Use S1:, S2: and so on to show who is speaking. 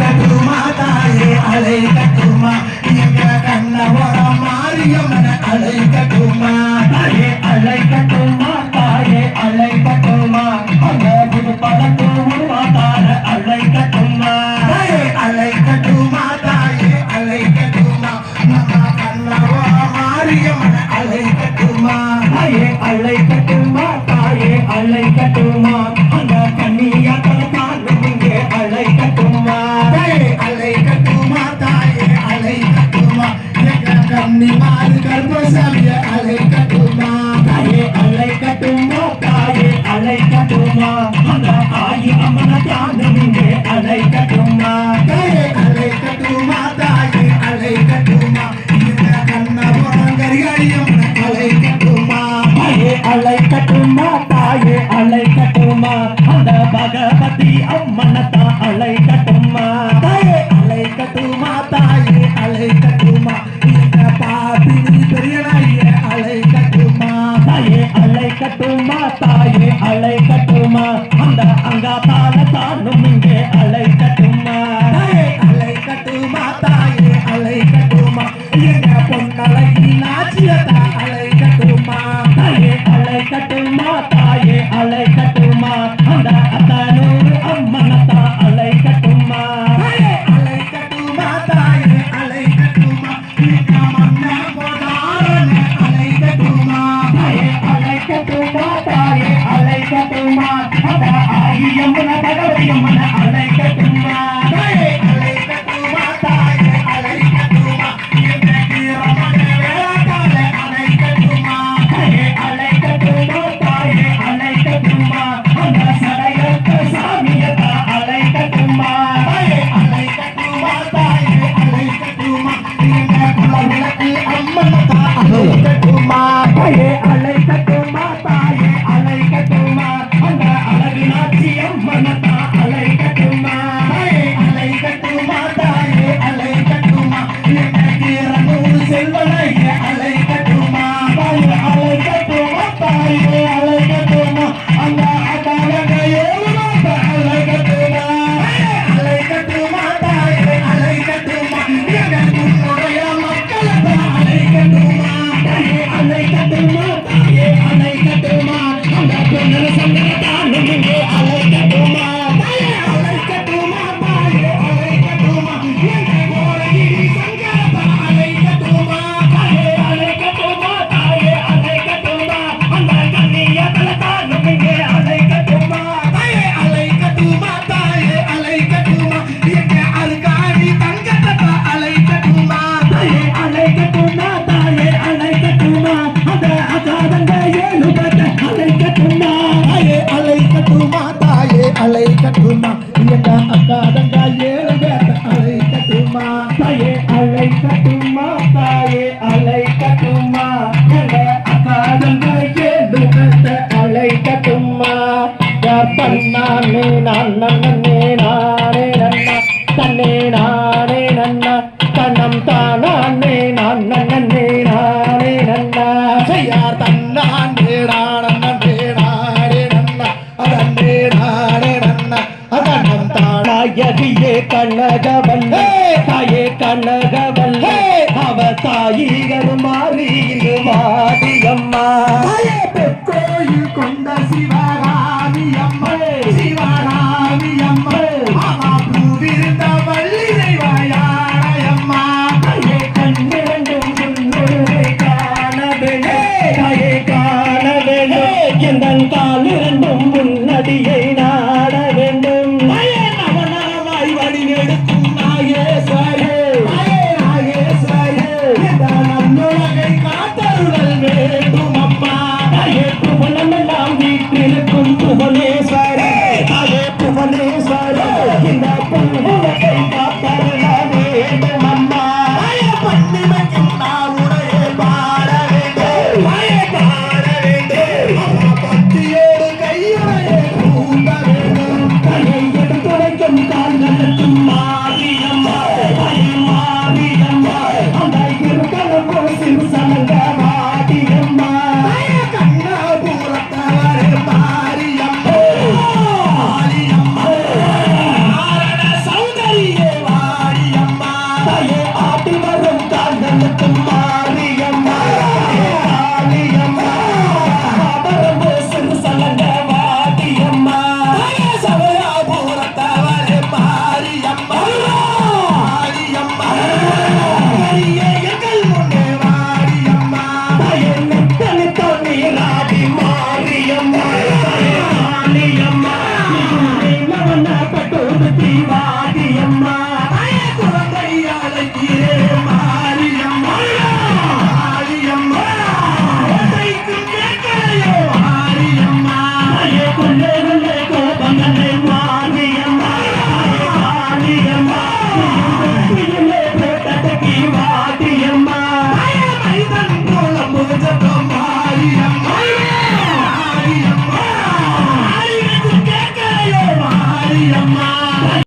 S1: கட்டுமா தாயே அலை கட்டுமா எங்க கண்ணவர மாரியம்மன அலை கட்டுமா
S2: தாயே அலை கட்டுமா தாயே அலை கட்டுமா அந்த புது பழத்து உருவாதார அலை கட்டுமா
S1: தாயே அலை கட்டுமா தாயே அலை கட்டுமா நம்ம கண்ணவர மாரியம்மன அலை கட்டுமா
S2: தாயே அலை கட்டுமா தாயே அலைக்கட்டுமா அந்த பகவதி அம்மனத்தா அலைக்கட்டுமா
S1: தாயே அலைக்கட்டுமா தாயே அலைக்கட்டுமா இந்த பாபினி பெரியனாய அலைக்கட்டுமா
S2: தாயே அலைக்கட்டுமா தாயே அலைக்கட்டுமா அந்த அங்கா யமுனா பகவதி யமுனா அலைக்க
S1: துமா. அலைக்க துமா தாயே அலைக்க துமா. இந்த ரமண வேளாத்தாலே அலைக்க துமா.
S2: தாயே அலைக்க துமா தாயே அலைக்க துமா. அந்த சடையத்த சாமியதா அலைக்க துமா.
S1: தாயே அலைக்க துமா தாயே அலைக்க துமா. இந்த குல விளக்கு அம்மனதா அலைக்க துமா.
S2: தாயே கண்ணகவல்லே தாயே கண்ணகவல்லே அவ
S1: தாயி கருமாறி மாரியம்மா
S2: பெற்றோயில் கொண்ட சிவ Música